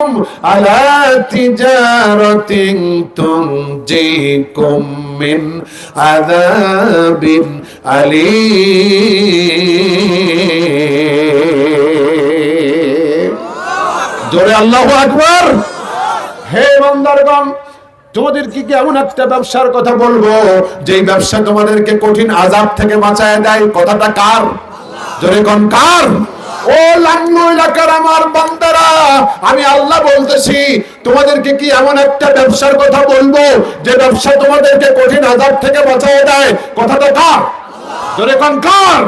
على تجارة تنجيكم من عذاب أليم জোরে আল্লাহ আকবার হে বন্দারগণ তোমাদেরকে কি এমন একটা ব্যবসার কথা বলবো যেই ব্যবসা তোমাদেরকে কঠিন আজাব থেকে বাঁচায় দেয় কথাটা কার জোরে কোন কার ও লাঙ্গু এলাকার আমার বান্দারা, আমি আল্লাহ বলতেছি, তোমাদেরকে কি এমন একটা ব্যবসার কথা বলব, যে ব্যবসা তোমাদেরকে কঠিন আজাব থেকে বাঁচায় দেয়? কথাটা কার? জোরে কোন কার?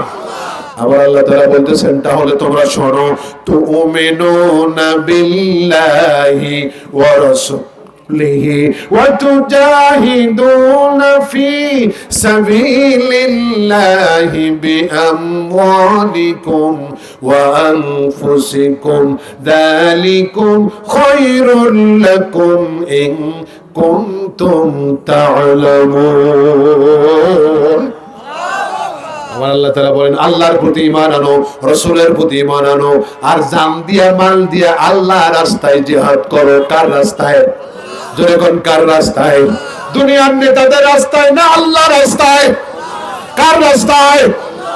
আবার আল্লাহ তাআলা বলতেছেন, তাহলে তোমরা শোনো তো উমিনুনা বিল্লাহি ওয়া রাসূলিহি ওয়া তুজাহিদুনা ফি সাবিলিল্লাহি বিআমওয়ালিকুম ওয়া আনফুসিকুম যালিকুম খায়রুল লাকুম ইন কুনতুম তা'লামুন আমার আল্লাহ তারা বলেন, আল্লাহর প্রতি ইমান আনো, রসুলের প্রতি ইমান আনো, আর জান দিয়া, মাল দিয়া আল্লাহ রাস্তায় জিহাদ করো। কার রাস্তায়? কোন কার রাস্তায়? দুনিয়ার নেতাদের রাস্তায় না আল্লাহ রাস্তায়? কার রাস্তায়?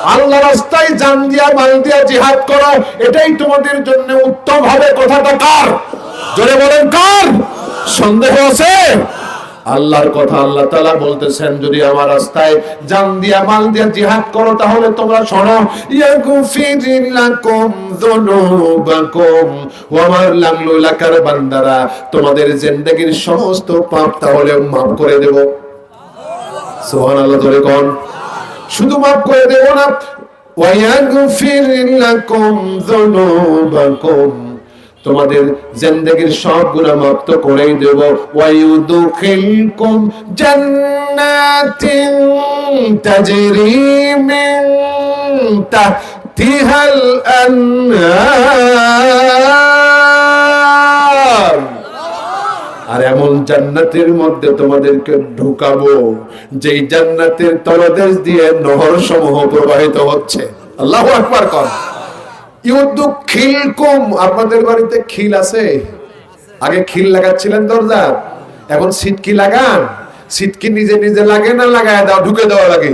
আল্লাহ রাস্তায় জান দিয়া, মাল দিয়া জিহাদ করো, এটাই তোমাদের জন্য উত্তম হবে। কথাটা কার? জোরে বলেন কার? সন্দেহ আছে? আল্লাহর কথা আল্লাহ তালা বলতেছেন, যদি আমার রাস্তায় জান দিয়া, মাল দিয়া জিহাদ করো, তাহলে তোমরা শোনো বান্দারা, তোমাদের জিন্দেগীর সমস্ত পাপ তাহলে মাফ করে দেব। সুবহানাল্লাহ ধরে কোন? শুধু মাফ করে দেব না। ওয়ায়াগফিরিল্লাকুম যুনুবাকুম তোমাদের জিন্দেগীর সব গুনাহ মাফ করেই দেব। ওয়ায়ুদখিলকুম জান্নাতিন তাজরি মিন তাহতিহাল আনহার। আর এমন জান্নাতের মধ্যে তোমাদেরকে ঢুকাবো, যেই জান্নাতের তলদেশ দিয়ে নহর সমূহ প্রবাহিত হচ্ছে। আল্লাহু আকবার কর। খিলকুম আপনাদের বাড়িতে খিল আছে? আগে খিল লাগাচ্ছিলেন দরজা এখন সিটকি লাগান। সিটকি নিজে নিজে লাগে না লাগায় দাও, ঢুকে দেওয়া লাগে।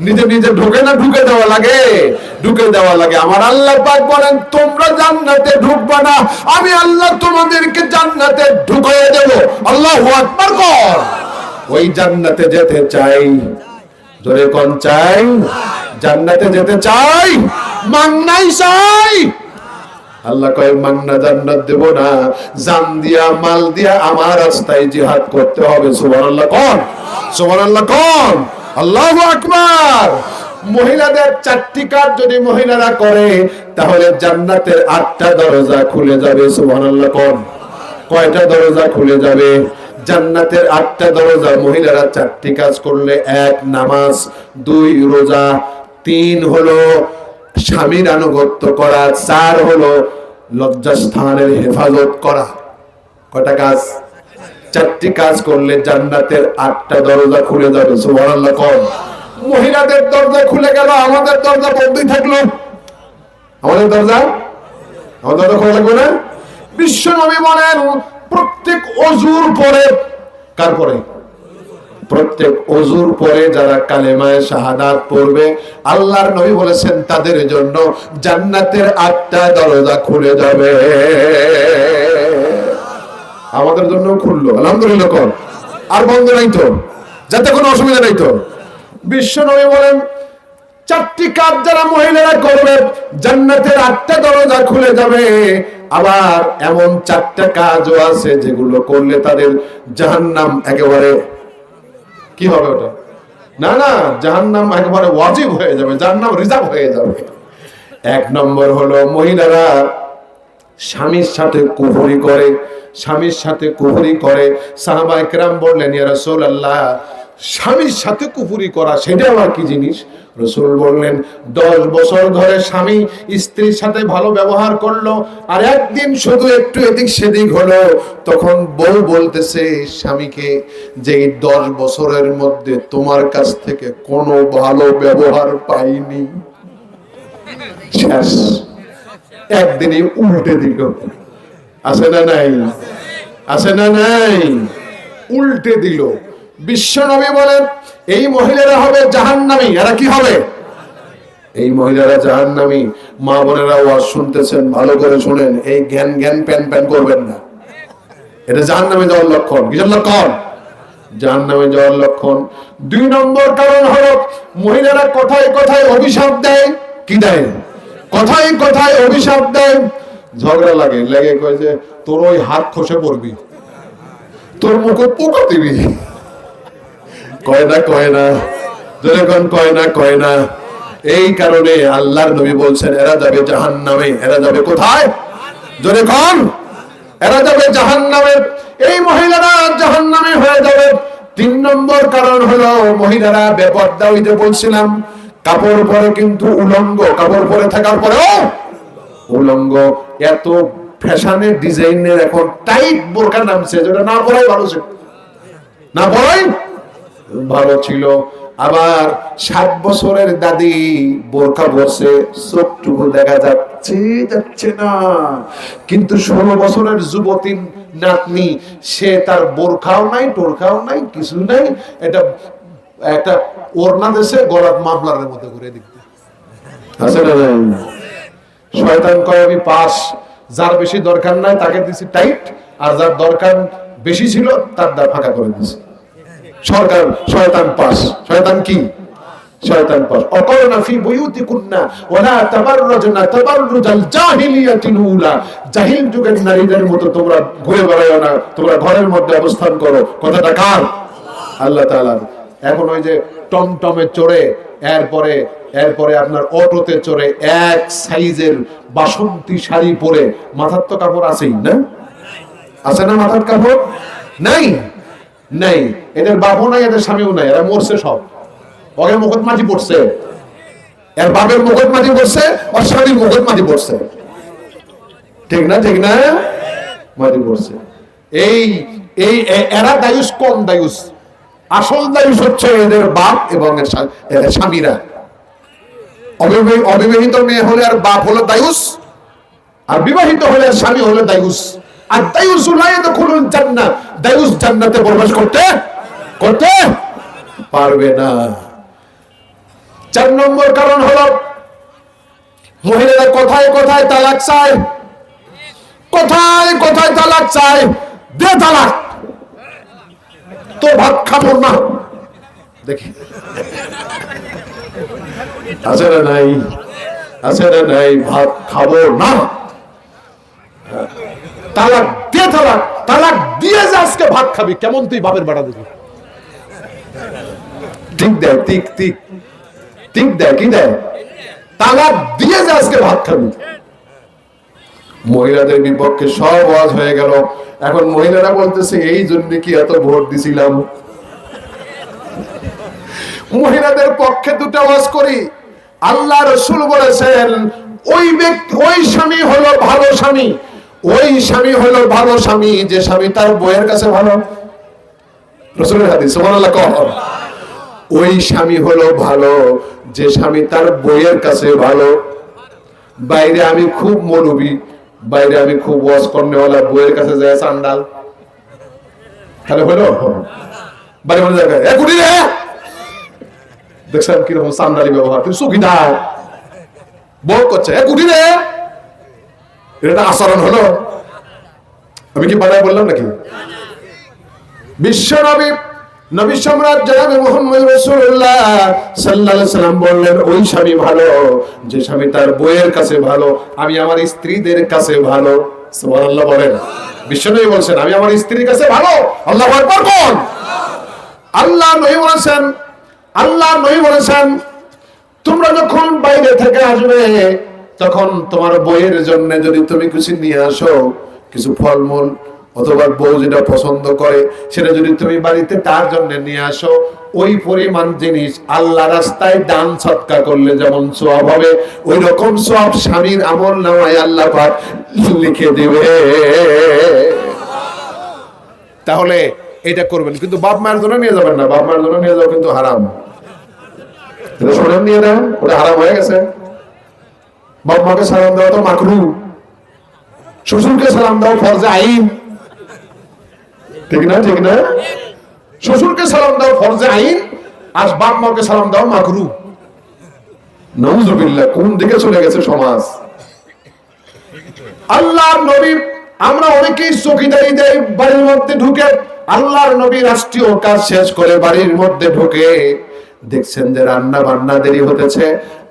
নিজে নিজে ঢুকে না, ঢুকে দেওয়া লাগে। ঢুকে দেওয়া লাগে। আমার আল্লাহ পাক বলেন, তোমরা জান্নাতে ঢুকবা না। আমি আল্লাহ তোমাদেরকে জান্নাতে ঢুকিয়ে দেব। আল্লাহু আকবার কর। ওই জান্নাতে যেতে চাই। জোরে কোন, চাই। জান্নাতে যেতে চাই। মাংনাই চাই। আল্লাহ কয়, মান্না জান্নাত দেব না। জান দিয়া, মাল দিয়া আমার রাস্তায় জিহাদ করতে হবে। সুবহানাল্লাহ কোন। সুবহানাল্লাহ কোন। আল্লাহু আকবার। মহিলাদের চারটি কাজ যদি মহিলারা করে, তাহলে জান্নাতের আটটা দরজা খুলে যাবে। সুবহানাল্লাহ কোন। কয়টা দরজা খুলে যাবে? জান্নাতের আটটা দরজা মহিলারা চারটি কাজ করলে, এক নামাজ, দুই রোজা, তিন হলো স্বামীর আনুগত্য করা, চার হলো লজ্জাস্থানের হেফাজত করা। কয়টা কাজ? চারটি কাজ করলে জান্নাতের আটটা দরজা খুলে যাবে, সুবহানাল্লাহ কোন মহিলাদের দরজা খুলে গেল, আমাদের দরজা বন্ধই থাকল। আমাদের দরজা? আমাদের দরজা খোলা লাগবে না? বিশ্ব নবী বলেন, প্রত্যেক অজুর পরে, কার পরে? প্রত্যেক অজুর পরে যারা কালেমায় শাহাদাত পড়বে, আল্লাহর নবী বলেছেন, তাদের জন্য জান্নাতের আটটা দরজা খুলে যাবে। আমাদের জন্য খুললো। আলহামদুলিল্লাহ কর। আর বন্ধ নাই তো। যাতে কোনো অসুবিধা নাই তো। বিশ্ব নবী বলেন, চারটি কাজ যারা মহিলারা করবে, জান্নাতের আটটা দরজা খুলে যাবে। আবার এমন চারটা কাজও আছে যেগুলো করলে তাদের জাহান্নাম একেবারে কি হবে ওটা? না না, জাহান্নাম একেবারে ওয়াজিব হয়ে যাবে যার জাহান্নাম রিজার্ভ হয়ে যাবে। এক নম্বর হলো মহিলারা স্বামীর সাথে কুহুরি করে, স্বামীর সাথে কুহুরি করে। সাহাবা একরাম বললেন, ইয়া রাসূলুল্লাহ স্বামীর সাথে কুফরি করা সেটা আবার কি জিনিস? রসুল বললেন, দশ বছর ধরে স্বামী স্ত্রীর সাথে ভালো ব্যবহার করল, আর একদিন শুধু একটু এদিক সেদিক হলো, তখন বউ বলতেছে, স্বামীকে, যে এই দশ বছরের মধ্যে তোমার কাছ থেকে কোনো ভালো ব্যবহার পাইনি। শেষ। একদিনে উল্টে দিল। আছে না নাই? আছে না নাই? উল্টে দিল। বিশ্ব নবী বলেন, এই মহিলারা হবে জাহান্নামী। এরা কি হবে? এই মহিলারা জাহান্নামী। মা বোনেরা ওয়াজ শুনতেছেন, ভালো করে শুনেন, এই জ্ঞান জ্ঞান প্যান প্যান করবেন না। এটা জাহান্নামে যাওয়ার লক্ষণ। কিসের লক্ষণ? যাওয়ার লক্ষণ। দুই নম্বর কারণ হলো, মহিলারা কথায় কথায় অভিশাপ দেয়, কি দেয়? কথায় কথায় অভিশাপ দেয়। ঝগড়া লাগে। লেগে কয় যে, তোর ওই হাত খসে পড়বি। তোর মুখে পোকা দিবি। কয় না কয় না যখন কয় না কয় না এই কারণে আল্লাহর নবী বলছেন, এরা যাবে জাহান নামে এরা যাবে কোথায়? জোরে কন এরা যাবে জাহান নামে এই মহিলারা জাহান নামে হয়ে যাবে। তিন নম্বর কারণ হলো, মহিলারা বেপর্দা হইতে বলছিলাম। কাপড় পরে কিন্তু উলঙ্গ, কাপড় পরে থাকার পরেও উলঙ্গ। এত ফ্যাশনের ডিজাইনের এখন টাইট বোরকা নামছে, যেটা না পরাই ভালো না পরাই ভালো ছিল। আবার সাত বছরের দাদি বোরকা বসে চোখটুকু দেখা যাচ্ছে যাচ্ছে না। কিন্তু ষোলো বছরের যুবতী নাতনি, সে তার বোরখাও নাই, টোরখাও নাই, কিছু নাই। এটা একটা ওড়না দেশে গলাত মাফলারের মধ্যে ঘুরে নাই? শয়তান কয়, আমি পাস। যার বেশি দরকার নাই, তাকে দিছি টাইট। আর যার দরকার বেশি ছিল, তার দা ফাঁকা করে দিছি। সরকার, শয়তান পাস। শয়তান কি? শয়তান পাস। ফি উলা। যুগের মতো তোমরা ঘুরে তোমরা ঘরের মধ্যে অবস্থান করো। কথাটা কার? আল্লাহ এখন ওই যে টমটমে চড়ে, এরপরে এরপরে আপনার অটোতে চড়ে, এক সাইজের বাসন্তী শাড়ি পরে মাথার তো কাপড় আছেই, না? আছে না মাথার কাপড়? নাই? নাই। এদের বাপও নাই, এদের স্বামীও নাই, এরা মরছে সব। ওকে মুখত মাটি পড়ছে। এর বাপের মুখত মাটি পড়ছে, ওর স্বামীর মুখত মাটি পড়ছে। ঠিক না ঠিক না? মাটি পড়ছে। এই এই এরা দায়ুস কম দায়ুস? আসল দায়ুস হচ্ছে এদের বাপ এবং এদের স্বামীরা। অবিবাহিত মেয়ে হলে আর বাপ হলো দায়ুস, আর বিবাহিত হলে স্বামী হলে দায়ুস। আর দায়ুস দেখুন জান্নাত। দায়ুস জান্নাতে প্রবেশ করতে? করতে পারবে না। চার নম্বর কারণ হলো, মহিলারা কোথায় কোথায় তালাক চায়? কোথায় কোথায় তালাক চায়? দে তালাক। তো ভাত খাব না। দেখি। আছে না নাই? আছে না নাই? ভাত খাব না। তালাক দিয়ে তালাক তালাক দিয়ে যে আজকে ভাত খাবি, কেমন তুই বাপের বেড়া দেখি ঠিক দেয়, ঠিক ঠিক ঠিক দেয় কি দেয়। তালাক দিয়ে যে আজকে ভাত খাবি। মহিলাদের বিপক্ষে সব হয়ে গেল। এখন মহিলারা বলতেছে, এই জন্য কি এত ভোট দিছিলাম? মহিলাদের পক্ষে দুটো ওয়াজ করি। আল্লাহ রসুল বলেছেন, ওই ব্যক্তি, ওই স্বামী হলো ভালো স্বামী। ওই স্বামী হলো ভালো স্বামী, যে স্বামী তার বইয়ের কাছে ভালো। রসুলের হাদিস ওই স্বামী হলো ভালো, যে স্বামী তার বইয়ের কাছে ভালো। বাইরে আমি খুব মৌলবী, বাইরে আমি খুব ওয়াজ কর্নেওয়ালা, বইয়ের কাছে যায় চান্ডাল তাহলে হলো? বাইরে মনে এ কুটি রে দেখছেন কীরকম চান্দালি ব্যবহার তুই সুবিধা বল করছে, এ কুটি রে এটা আচরণ হলো। আমি কি বানায় বললাম নাকি? বিশ্ব নবী নবী সম্রাট জনাবে মোহাম্মদ রাসূলুল্লাহ সাল্লাল্লাহু আলাইহি সাল্লাম বললেন, ওই স্বামী ভালো, যে স্বামী তার বইয়ের কাছে ভালো, আমি আমার স্ত্রীদের কাছে ভালো। সুবহানাল্লাহ বলেন। বিশ্বনবী বলছেন, আমি আমার স্ত্রীর কাছে ভালো? আল্লাহ কোন? আল্লাহ নবী বলেছেন, আল্লাহ নবী বলেছেন, তোমরা যখন বাইরে থেকে আসবে তখন তোমার বইয়ের জন্য যদি তুমি কিছু নিয়ে আসো, কিছু ফলমূল অথবা বউ যেটা পছন্দ করে, সেটা যদি তুমি বাড়িতে তার জন্য নিয়ে আসো, ওই পরিমাণ জিনিস আল্লাহ রাস্তায় দান সৎকার করলে যেমন সোয়াব হবে ওই রকম সব স্বামীর আমল নামায় আল্লাহ লিখে দেবে। তাহলে এটা করবেন, কিন্তু বাপ মায়ের জন্য নিয়ে যাবেন না, বাপ মায়ের জন্য নিয়ে যাও কিন্তু হারাম। নিয়ে না ওটা হারাম হয়ে গেছে। বাপ সালাম দেওয়া তো মাকরু। শ্বশুরকে সালাম দাও ফরজে আইন। ঠিক না ঠিক না? শ্বশুরকে সালাম দাও ফরজে আইন, আর বাপ মাকে সালাম দাও মাকরু। কোন দিকে চলে গেছে সমাজ? আল্লাহর নবী, আমরা অনেকেই চকিদারি দেয় বাড়ির মধ্যে ঢুকে আল্লাহর নবী রাষ্ট্রীয় কাজ শেষ করে বাড়ির মধ্যে ঢুকে। দেখছেন যে রান্না বান্না দেরি হতেছে।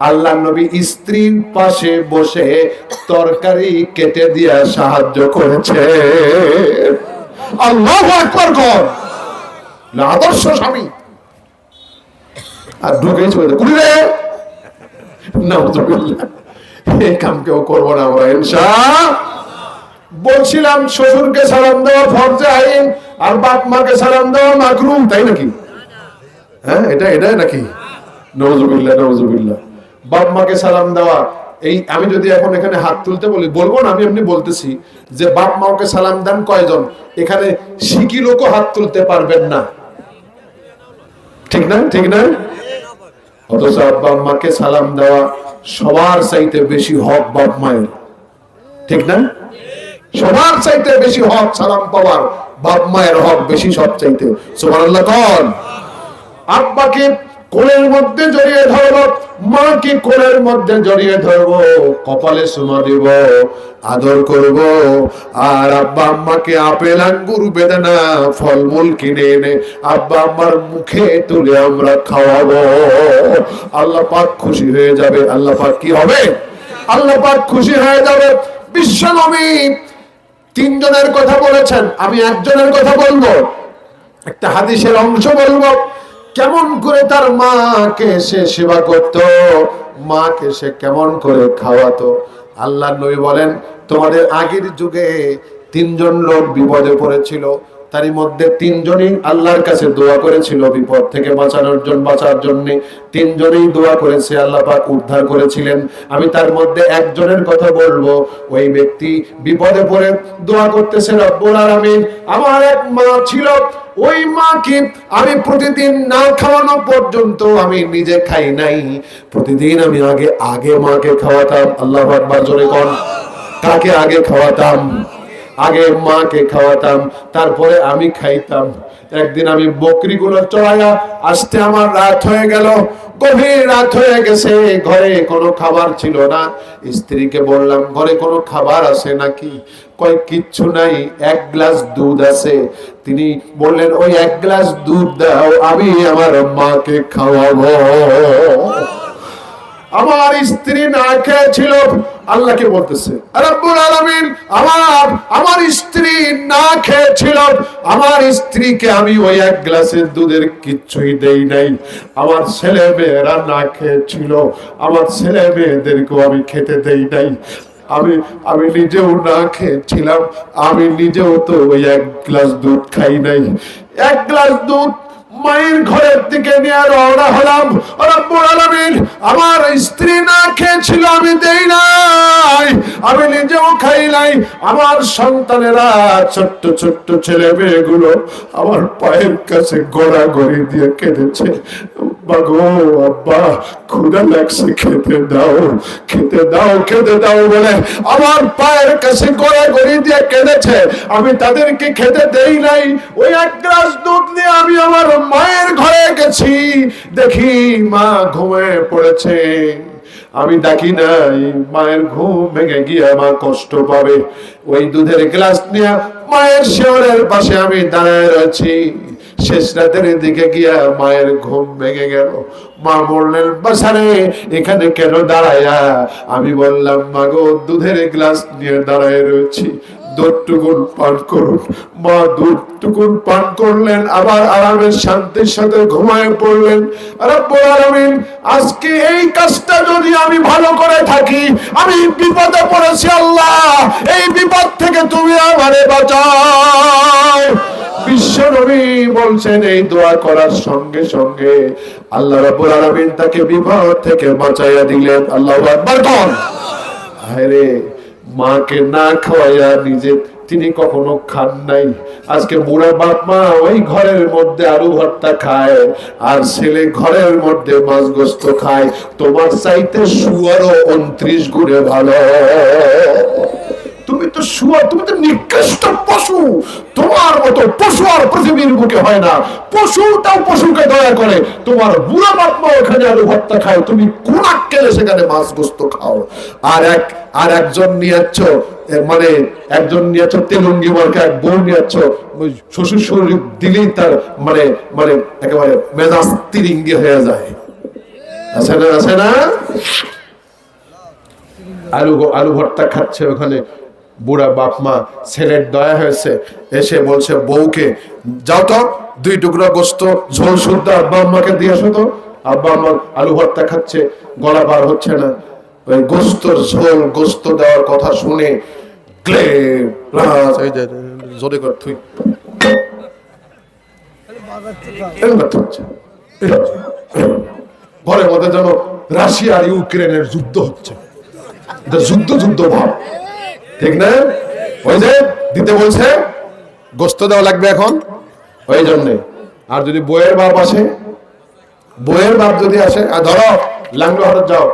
আল্লাহ নবী স্ত্রীর পাশে বসে তরকারি কেটে দিয়া সাহায্য করেছে। আল্লাহ না, আদর্শ স্বামী। আর ঢুকে নাউজুবিল্লাহ। এই কাম কেউ করব না আমরা ইনশা বলছিলাম শ্বশুরকে সালাম দেওয়া ফরজে আইন আর বাপ মাকে সালাম দেওয়া মাকরুম তাই নাকি? হ্যাঁ এটা এটা নাকি? নজুবিল্লাহ নজুবিল্লাহ বাপ মাকে সালাম দেওয়া, এই আমি যদি এখন এখানে হাত তুলতে বলি, বলব না, আমি এমনি বলতেছি যে বাপ মাকে সালাম দেন কয়জন? এখানে শিকি লোকও হাত তুলতে পারবেন না। ঠিক না ঠিক না অথচ আব্বা আম্মাকে সালাম দেওয়া সবার চাইতে বেশি হক বাপ মায়ের। ঠিক না? সবার চাইতে বেশি হক সালাম পাওয়ার বাপ মায়ের হক বেশি সব চাইতে। সুবহানাল্লাহ, কন। আব্বাকে কোলের মধ্যে জড়িয়ে ধরব, মাকে কোলের মধ্যে জড়িয়ে ধরব, কপালে সুমা দিব, আদর করব। আর আব্বা আম্মাকে আপেল, আঙ্গুর, বেদানা, ফলমূল কিনে এনে আব্বা আম্মার মুখে তুলে আমরা খাওয়াবো। আল্লাহ পাক খুশি হয়ে যাবে। আল্লাহ পাক কি হবে? আল্লাহ পাক খুশি হয়ে যাবে। বিশ্ব নবী তিনজনের কথা বলেছেন, আমি একজনের কথা বলব, একটা হাদিসের অংশ বলব। কেমন করে তার মাকে সে সেবা করত? মাকে সে কেমন করে খাওয়াতো? আল্লাহ নবী বলেন, তোমাদের আগের যুগে তিনজন লোক বিপদে পড়েছিল। তারই মধ্যে তিনজনই আল্লাহর কাছে দোয়া করেছিল বিপদ থেকে বাঁচানোর জন্য বাঁচার জন্য। তিনজনেই দোয়া করেছে, আল্লাহ পাক উদ্ধার করেছিলেন। আমি তার মধ্যে একজনের কথা বলব, ওই ব্যক্তি বিপদে পড়ে দোয়া করতেছে, রব্বুল আলামিন, আমার এক মা ছিল, ওই মাকে আমি প্রতিদিন না খাওয়ানো পর্যন্ত আমি নিজে খাই নাই। প্রতিদিন আমি আগে আগে মাকে খাওয়াতাম, আল্লাহ আকবার জোরে কোন, কাকে আগে খাওয়াতাম? আগে মাকে খাওয়াতাম, তারপরে আমি খাইতাম। একদিন আমি বকরিগুলো চড়াইয়া আসতে আমার রাত হয়ে গেল। গভীর রাত হয়ে গেছে, ঘরে কোনো খাবার ছিল না। স্ত্রীকে বললাম, ঘরে কোনো খাবার আছে নাকি? কয়, কিচ্ছু নাই, এক গ্লাস দুধ আছে। তিনি বললেন, ওই এক গ্লাস দুধ দাও, আমি আমার মাকে খাওয়াবো। আমার স্ত্রী না খেয়েছিল আল্লাহকে বলতেছে? রব্বুল আলামিন, আমার আমার স্ত্রী না খেয়েছিল আমার স্ত্রীকে আমি ওই এক গ্লাসের দুধের কিচ্ছুই দেই নাই। আমার ছেলে মেয়েরা না খেয়েছিল আমার ছেলে মেয়েদেরকেও আমি খেতে দেই নাই। আমি আমি নিজেও না খেয়েছিলাম, আমি নিজেও তো ওই এক গ্লাস দুধ খাই নাই। এক গ্লাস দুধ মায়ের ঘরের দিকে নিয়ে রওনা হলাম। রব্বুল আলামিন, আমার স্ত্রী না খেয়েছিল, আমি দেই নাই। আমি নিজেও খাই নাই। আমার সন্তানেরা ছোট্ট ছোট্ট ছেলে মেয়েগুলো আমার পায়ের কাছে গড়াগড়ি দিয়ে কেঁদেছে। বাগো আব্বা ক্ষুদা লাগছে, খেতে দাও খেতে দাও খেতে দাও বলে আমার পায়ের কাছে গড়াগড়ি দিয়ে কেঁদেছে। আমি তাদেরকে খেতে দেই নাই। ওই এক গ্লাস দুধ নিয়ে আমি আমার মায়ের ঘরে গেছি। দেখি মা ঘুমে পড়েছে। আমি ডাকি নাই, মায়ের ঘুম ভেঙে গিয়ে মা কষ্ট পাবে। ওই দুধের গ্লাস নিয়ে মায়ের শেওরের পাশে আমি দাঁড়ায় রয়েছি। শেষ রাতের দিকে গিয়া মায়ের ঘুম ভেঙে গেল। মা বললেন, বাসারে, এখানে কেন দাঁড়ায়া আমি বললাম, মাগো, দুধের গ্লাস নিয়ে দাঁড়ায় রয়েছি। দুধটুকুন পান করুন। মা দুধটুকুন পান করলেন, আবার শান্তির সাথে ঘুমায় পড়লেন। রব্বুল আলামিন, আজকে এই কাজটা যদি আমি ভালো করে থাকি, আমি বিপদে পড়েছি আল্লাহ। এই বিপদ থেকে তুমি আমারে বাঁচাও। বিশ্ব নবী বলছেন, এই দোয়া করার সঙ্গে সঙ্গে আল্লাহ রাব্বুল আলামিন তাকে বিপদ থেকে বাঁচাইয়া দিলেন। আল্লাহু আকবার কোন। আরে মাকে না খাওয়াইয়া নিজে, তিনি কখনো খান নাই। আজকে বুড়া বাপ মা ওই ঘরের মধ্যে আলু ভর্তা খায়, আর ছেলে ঘরের মধ্যে মাছ গোস্ত খায়। তোমার চাইতে শুয়ারও উনত্রিশ গুণে ভালো। তুমি তো শুয়ার তুমি তো নিকৃষ্ট পশু। তোমার মতো পশু আর পৃথিবীর বুকে হয় না। পশুটাও পশুকে দয়া করে। তোমার বুড়া বাপমা ওখানে আলু ভর্তা খায়। তুমি কোনাক কেলে সেখানে মাছ গোস্ত খাও? আর এক আর একজন নিয়ে যাচ্ছ এ, মানে একজন নিয়ে যাচ্ছ তেলুঙ্গি মার্কা এক বউ নিয়ে যাচ্ছ ওই শ্বশুর শরীর দিলেই তার মানে মানে একেবারে মেজাজ তিরিঙ্গি হয়ে যায়। আছে না আছে না? আলু আলু ভর্তা খাচ্ছে ওখানে। বুড়া বাপ মা, ছেলের দয়া হয়েছে। এসে বলছে, বউকে, যাও তো, দুই টুকরা গোস্ত, ঝোল শুদ্ধ, আব্বা আম্মাকে দিয়ে আসো তো। আব্বা আমার আলু ভর্তা খাচ্ছে, গলা বার হচ্ছে না। ওই গোস্তর ঝোল, গোস্ত দেওয়ার কথা শুনে ক্লে জোরে কর তুই। ঘরের মধ্যে যেন রাশিয়া আর ইউক্রেনের যুদ্ধ হচ্ছে। যুদ্ধ যুদ্ধ ভাব। ঠিক না? ওই যে দিতে বলছে, গোস্ত দেওয়া লাগবে এখন। ওই জন্যে। আর যদি বইয়ের বাপ আসে, বইয়ের বাপ যদি আসে, আর ধরো লাঙ্গো হাটে যাও।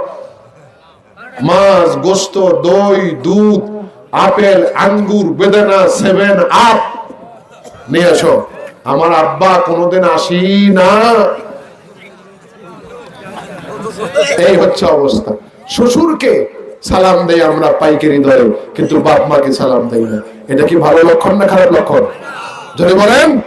মাছ, গোস্ত, দই, দুধ, আপেল, আঙ্গুর, বেদানা, সেভেন আপ নিয়ে আসো। আমার আব্বা কোনোদিন আসি না। এই হচ্ছে অবস্থা। শ্বশুরকে সালাম দেই আমরা পাইকারি ধরে কিন্তু বাপ মাকে সালাম দেই না। এটা কি ভালো লক্ষণ না খারাপ লক্ষণ? যদি বলেন।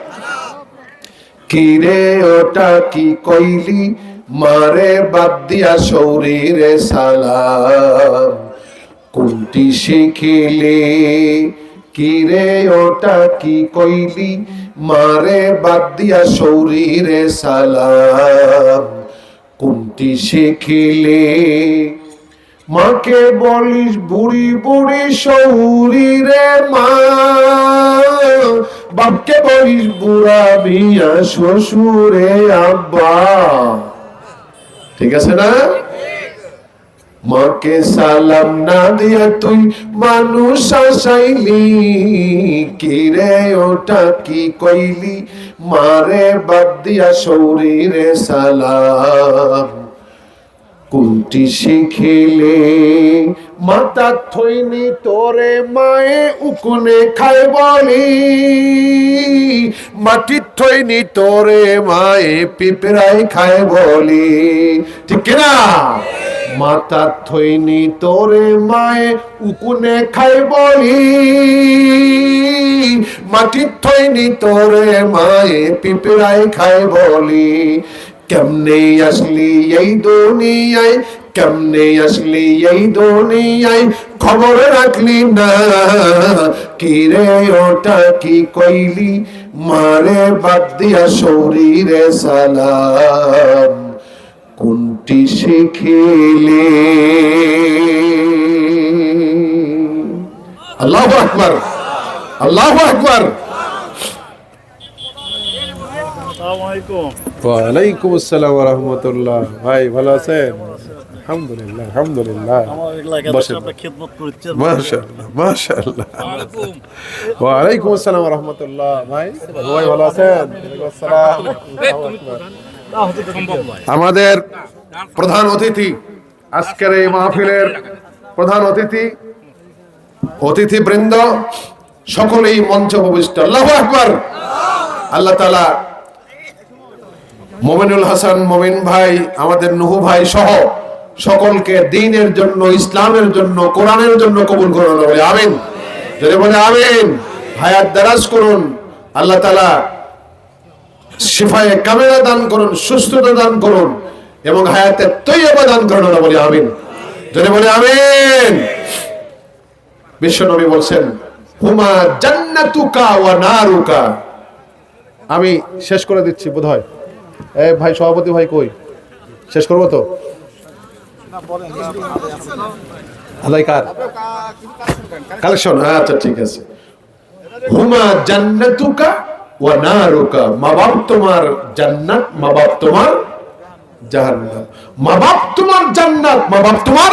কি রে ওটা কি কইলি? মারে বাদ দিয়া শরীরে সালাম। কোনটি শিখিলে? কি রে ওটা কি কইলি? মারে বাদ দিয়া শরীরে সালাম। কোনটি শিখিলে? মাকে বলিস, বুড়ি বুড়ি সৌরি রে মা। বাপকে বলিস, বুড়া বিয়া শ্বশুরে আব্বা। ঠিক আছে না? মাকে সালাম না দিয়া তুই মানুষ আসাইলি। কি রে ওটা কি কইলি? মারে বাদ দিয়া সৌরি শরীরে সালাম। কোনটি শিখিলে? মাতা থইনি তোরে মায়ে উকুনে খায় বলি। মাটি থইনি তোরে মায়ে পিঁপড়াই খায় বলি। ঠিক কিনা? মাতা থইনি তোরে মায়ে উকুনে খায় বলি। মাটি থইনি তোরে মায়ে পিঁপড়াই খায় বলি। কেমনে আসলি এই দুনিয়ায়? কেমনে আসলি এই দুনিয়ায়? খবর রাখলি না। কি রে ওটা কি কইলি? মারে বাদ দিয়া শরীরে সালাম। কোনটি শিখিলে? আল্লাহ আকবার। আল্লাহ আকবার। আসসালাম রহমতুল্লাহ। ভাই ভালো আছেন? আলহামদুলিল্লাহ আলহামদুলিল্লাহ। মাশাআল্লাহ আসসালাম রহমতুল্লাহ। ভাই ভাই ভালো আছেন? আমাদের প্রধান অতিথি আজকের এই মাহফিলের প্রধান অতিথি অতিথি বৃন্দ সকলেই মঞ্চ উপবিষ্ট। আল্লাহু আকবার। আল্লাহ তাআলা মোমিনুল হাসান, মোমিন ভাই, আমাদের নুহু ভাই সহ সকলকে দিনের জন্য, ইসলামের জন্য, কোরআনের জন্য কবুল করুন বলে, আমিন। যদি বলে, আমিন। হায়াত দারাজ করুন। আল্লাহ তাআলা শিফায়ে কামেরা দান করুন, সুস্থতা দান করুন এবং হায়াতে তৈয়বা দান করুন বলে, আমিন। যদি বলে, আমিন। বিশ্বনবী বলছেন, হুমা জান্নাতুকা ওয়া নারুকা। আমি শেষ করে দিচ্ছি বোধ হয় এ ভাই, সভাপতি ভাই কই? শেষ করব তো? কালেকশন আচ্ছা ঠিক আছে। হুমা জান্নাতুকা ওয়া নারুকা। মা বাপ তোমার জান্নাত মা বাপ তোমার জাহান্নাম। মা বাপ তোমার জান্নাত মা বাপ তোমার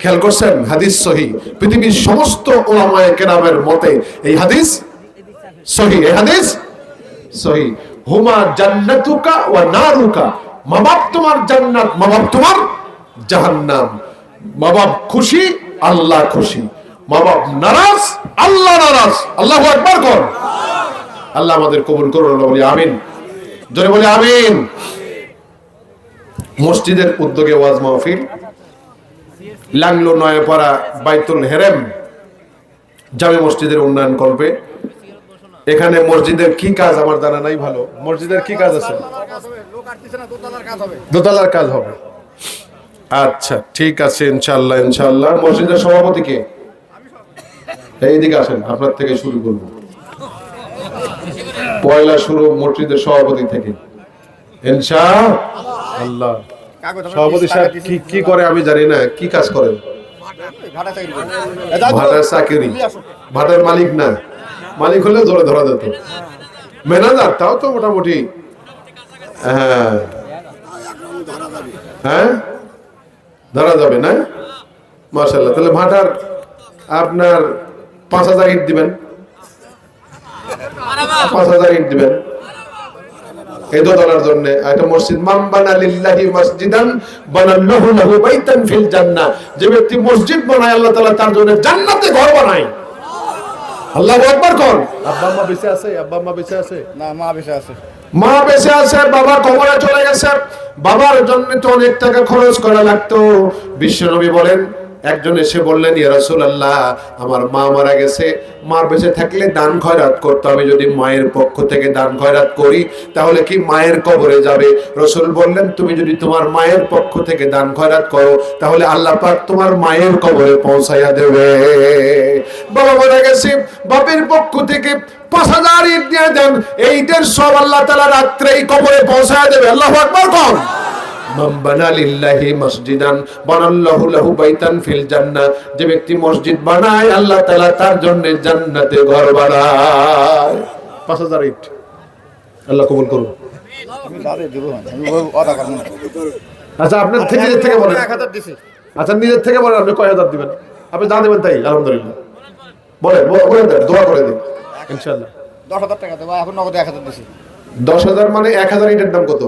খেয়াল করছেন? হাদিস সহি। পৃথিবীর সমস্ত ওলামায়ে কেরামের মতে এই হাদিস সহি। এই হাদিস সহি। হুমা জান্নাতুকা ওয়া নারুকা। মা বাপ তোমার জান্নাত মা বাপ তোমার জাহান্নাম। মা বাপ খুশি, আল্লাহ খুশি। মা বাপ নারাজ, আল্লাহ নারাজ। আল্লাহ একবার কর আল্লাহ আমাদের কবুল করুন বলি আমিন। জোরে বলি আমিন। মসজিদের উদ্যোগে ওয়াজ মাহফিল। লাংলো, নয়াপাড়া, বাইতুল হেরেম। জামে মসজিদের উন্নয়ন করবে এখানে মসজিদের কি কাজ আমার জানা নাই, ভালো। মসজিদের কি কাজ আছে? দোতলার কাজ হবে। আচ্ছা ঠিক আছে ইনশাল্লাহ ইনশাল্লাহ মসজিদের সভাপতি কে? এইদিকে আসেন, আপনার থেকে শুরু করব। পয়লা শুরু মসজিদের সভাপতি থেকে। ইনশা আল্লাহ। সভাপতি সাহেব কি কি করে আমি জানি না, কি কাজ করেন? ভাটার চাকরি। ভাটার মালিক না। মালিক হলে ধরে ধরা যেত। ম্যানেজার তাও তো মোটামুটি হ্যাঁ। হ্যাঁ? ধরা যাবে না? মার্শাল্লাহ তাহলে ভাটার আপনার পাঁচ হাজার ইট দিবেন। পাঁচ হাজার ইট দিবেন। এই দোতলার জন্য একটা মসজিদ মান বানা লিল্লাহি মসজিদান বানাল্লাহু লাহু বাইতান ফিল জান্নাহ। যে ব্যক্তি মসজিদ বানায় আল্লাহ তাআলা তার জন্য জান্নাতে ঘর বানায়। আল্লাহু একবার কর। আব্বা মা বেঁচে আছে আব্বা মা বেঁচে আছে। না মা বেশি আছে। মা বেঁচে আছে বাবা কবরে চলে গেছে। বাবার জন্য তো অনেক টাকা খরচ করা লাগতো। বিশ্বনবী বলেন একজন এসে বললেন, ইয়া রাসূলুল্লাহ, আমার মা মারা গেছে। মার বেঁচে থাকলে দান খয়রাত করতে। হবে যদি মায়ের পক্ষ থেকে দান খয়রাত করি, তাহলে কি মায়ের কবরে যাবে? রসুল বললেন, তুমি যদি তোমার মায়ের পক্ষ থেকে দান খয়রাত করো, তাহলে আল্লাহ পাক তোমার মায়ের কবরে পৌঁছাইয়া দেবে। বাবা মারা গেছে। বাপের পক্ষ থেকে পাঁচ হাজার ইট দিয়ে দেন। এইটার সব আল্লাহ তালা রাত্রেই কবরে পৌঁছায় দেবে। আল্লাহ আকবর কম লিল্লাহি মসজিদান বানাল্লাহু লাহু বাইতান ফিল জান্নাহ। যে ব্যক্তি মসজিদ বানায় আল্লাহ তাআলা তার জন্য জান্নাতে ঘর বানায়। 5000 ইট। আল্লাহ কবুল করুন। আচ্ছা আপনার থেকে নিজের থেকে বলেন। এক হাজার দিছি আচ্ছা নিজের থেকে বলেন আপনি কয় হাজার দিবেন? আপনি যা দেবেন তাই আলহামদুলিল্লাহ। বলেন বলেন দেন দোয়া করে দিন। ইনশাআল্লাহ। দশ হাজার টাকা দেবো এখন নগদ এক হাজার দিছি। দশ হাজার মানে এক হাজার ইটের দাম কত?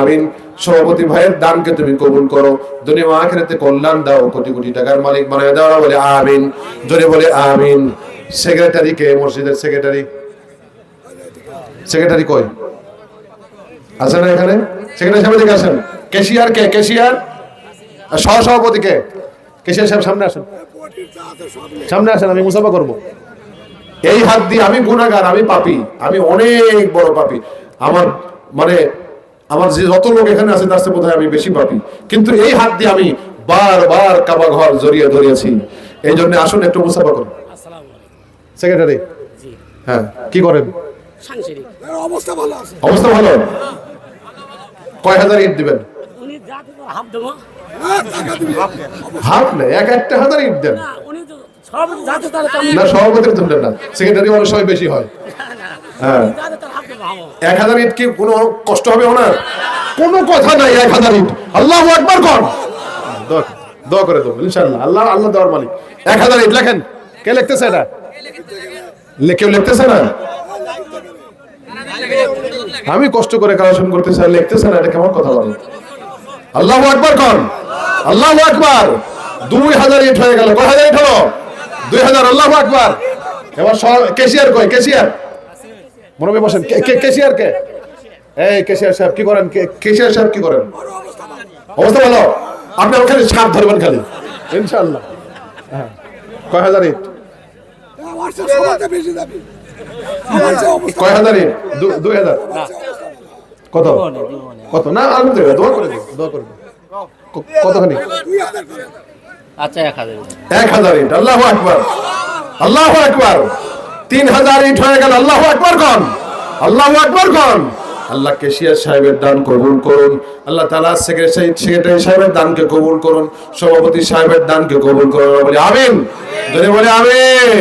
আমিন। সভাপতি ভাইয়ের দানকে তুমি কবুল করো। দুনিয়া আখিরাতে কল্যাণ দাও, কোটি কোটি টাকার মালিক বানায় দাও, বলে আমিন। জোরে বলে আমিন। সেক্রেটারি কে, মসজিদের সেক্রেটারি? সেক্রেটারি কই? আছে না এখানে? ক্যাশিয়ার কে ক্যাশিয়ার আর সহ সভাপতি কে? ক্যাশিয়ার সাহেব সামনে আসেন। সামনে আসেন আমি মুসাফা করব। এই হাত দিয়ে আমি গুণাগার আমি পাপি। আমি অনেক বড় পাপি। আমার মানে আমার যে যত লোক এখানে আছে তার বোধহয় আমি বেশি পাপি। কিন্তু এই হাত দিয়ে আমি বারবার কাবা ঘর জড়িয়ে ধরিয়েছি। এই জন্য আসুন একটু মুসাফা করুন। সেক্রেটারি। হ্যাঁ কি করেন? অবস্থা ভালো কয় হাজার ইট দিবেন? উনি যা দেবো। হাফ নেই, এক একটা ইট দেন। না, সভাপতির না সেক্রেটারি অনেক সময় বেশি হয়। হ্যাঁ। এক হাজার ইট কি কোনো কষ্ট হবে ওনার? কোনো কথা নাই, এক হাজার ইট। আল্লাহ একবার কর। দোয়া করে দেবো ইনশাল্লাহ আল্লাহ আল্লাহ দেওয়ার মালিক। এক হাজার ইট লেখেন। কে লিখতেছে এটা? কেউ লিখতেছে না? আমি কষ্ট করে কালেকশন করতেছি আর লিখতেছে না, এটা কেমন কথা বলে? আল্লাহ একবার কর। আল্লাহ একবার দুই হাজার ইট হয়ে গেল। কয় হাজার ইট হলো? দুই হাজার আল্লাহ একবার এবার ক্যাশিয়ার কই ক্যাশিয়ার মনে বসেন। কে- কে- এই ক্যাশিয়ার সাহেব কি করেন? কে- ক্যাশিয়ার সাহেব কি করেন? অবস্থা ভালো? আপনি ওখানে ছাপ ধরবেন খালি। ইনশাআল্লাহ। হ্যাঁ। কয় হাজার ইট কয় হাজার ইট দুই হাজার। কত? কত? না আলহামদুলিল্লাহ দোয়া করে দোয়া করে কতখানি? আচ্ছা এক হাজার এক হাজার ইট আল্লাহ আকবার। আল্লাহ আকবার। তিন হাজার ইট হয়ে গেল। আল্লাহ আকবার কন। আল্লাহ আকবার কন। আল্লাহ কেশিয়ার সাহেবের দান কবুল করুন। আল্লাহ তালা সেক্রেটারি সেক্রেটারি সাহেবের দানকে কবুল করুন। সভাপতি সাহেবের দানকে কবুল করুন। বলি আমিন। যদি বলে আমিন।